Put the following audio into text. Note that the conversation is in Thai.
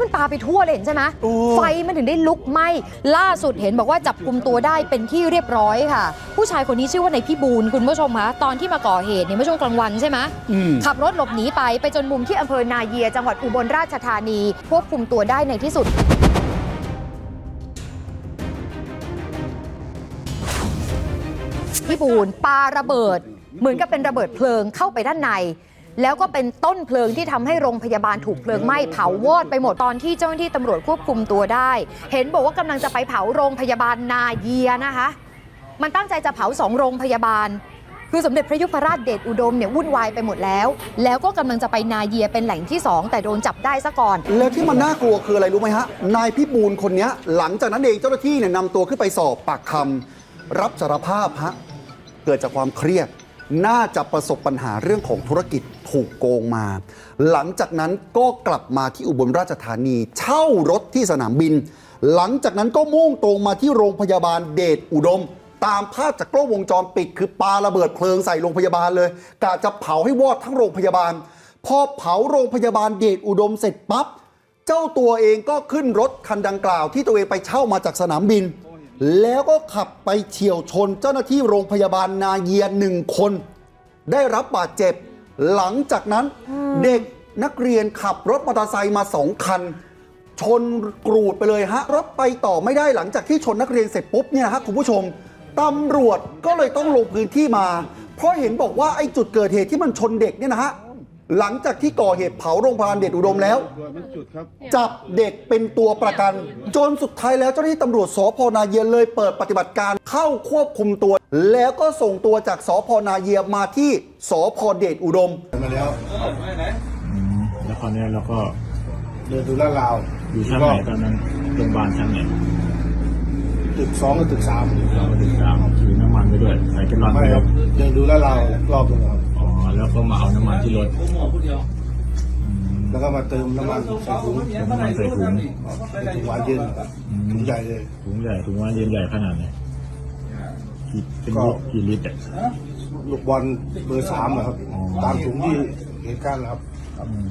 แล้วมันปาไปทั่วเลยเห็นใช่ไหมโอ้ไฟมันถึงได้ลุกไหม้ล่าสุดเห็นบอกว่าจับกลุ่มตัวได้เป็นที่เรียบร้อยค่ะ ผู้ชายคนนี้ชื่อว่านายพี่บูลคุณผู้ชมคะตอนที่มาก่อเหตุเนี่ยเมื่อช่วงกลางวันใช่ไหมอืมขับรถหลบหนีไปไปจนมุมที่อำเภอนาเยีย จังหวัดอุบลราชธานีควบคุมตัวได้ในที่สุดพี่บูนปาระเบิด เหมือนกับเป็นระเบิดเพลิงเข้าไปด้านใน แล้วก็เป็นต้นเพลิงที่ทำให้โรงพยาบาลถูกเพลิงไหม้เผาวอดไปหมดตอนที่เจ้าหน้าที่ตำรวจควบคุมตัวได้ เห็นบอกว่ากำลังจะไปเผาโรงพยาบาลนาเยียนะคะ มันตั้งใจจะเผาสองโรงพยาบาล คือสมเด็จพระยุพราชเดชอุดมเนี่ยวุ่นวายไปหมดแล้ว แล้วก็กำลังจะไปนาเยียเป็นแหล่งที่สองแต่โดนจับได้ซะก่อน แล้วที่มันน่ากลัวคืออะไรรู้ไหมฮะนายพิบูลคนนี้หลังจากนั้นเองเจ้าหน้าที่เนี่ยนำตัวขึ้นไปสอบปากคำรับสารภาพฮะเกิดจากความเครียด น่าจะประสบปัญหาเรื่องของธุรกิจถูกโกงมา หลังจากนั้นก็กลับมาที่อุบลราชธานี เช่ารถที่สนามบิน หลังจากนั้นก็มุ่งตรงมาที่โรงพยาบาลเดชอุดม ตามภาพจากกล้องวงจรปิด คือปาระเบิดเพลิงใส่โรงพยาบาลเลยกะจะเผาให้วอดทั้งโรงพยาบาล พอเผาโรงพยาบาลเดชอุดมเสร็จปั๊บเจ้าตัวเองก็ขึ้นรถคันดังกล่าวที่ตัวเองไปเช่ามาจากสนามบิน แล้วก็ขับไปเฉียวชนเจ้าหน้าที่โรงพยาบาลนาเยียหนึ่งคน ได้รับบาดเจ็บ หลังจากนั้นเด็กนักเรียนขับรถมอเตอร์ไซค์มาสองคัน ชนกรูดไปเลยฮะ รถไปต่อไม่ได้หลังจากที่ชนนักเรียนเสร็จปุ๊บเนี่ยฮะคุณผู้ชมตำรวจก็เลยต้องลงพื้นที่มา เพราะเห็นบอกว่าไอ้จุดเกิดเหตุที่มันชนเด็กเนี่ยนะฮะ หลังจากที่ก่อเหตุเผาโรงพยาบาลเดชอุดมแล้ว จับเด็กเป็นตัวประกัน จนสุดท้ายแล้วเจ้าหน้าที่ตำรวจสพนาเยียเลยเปิดปฏิบัติการเข้าควบคุมตัว แล้วก็ส่งตัวจากสพนาเยียมาที่สพเดชอุดมมาแล้วอืมแล้วคราวนี้เราก็เดินดูลาดราวอยู่ชั้นไหนตอนนั้นโรงพยาบาลชั้นไหนตึกสองกับตึกสามเราก็ถึงตามถือน้ำมันไปด้วยใส่แกลลอนไปไม่คด้รัวบยเดินดูลาดราวรอบหนึงครับอ๋อ แล้วก็มาเอาน้ำมันที่รถอืมแล้วก็มาเติมน้ำมันใส่ถุงเติมน้ำมันใส่ถุงเป็นถุงหวานเย็นครับถุงใหญ่เลยถุงใหญ่ถุงว่าเย็นใหญ่ขนาดไหนกี่เป็นก็ลิตรกี่ลิตรอะลูกบอลเบอร์สามนะครับอ๋อตามถุงที่เหตุการณ์นะครับอืม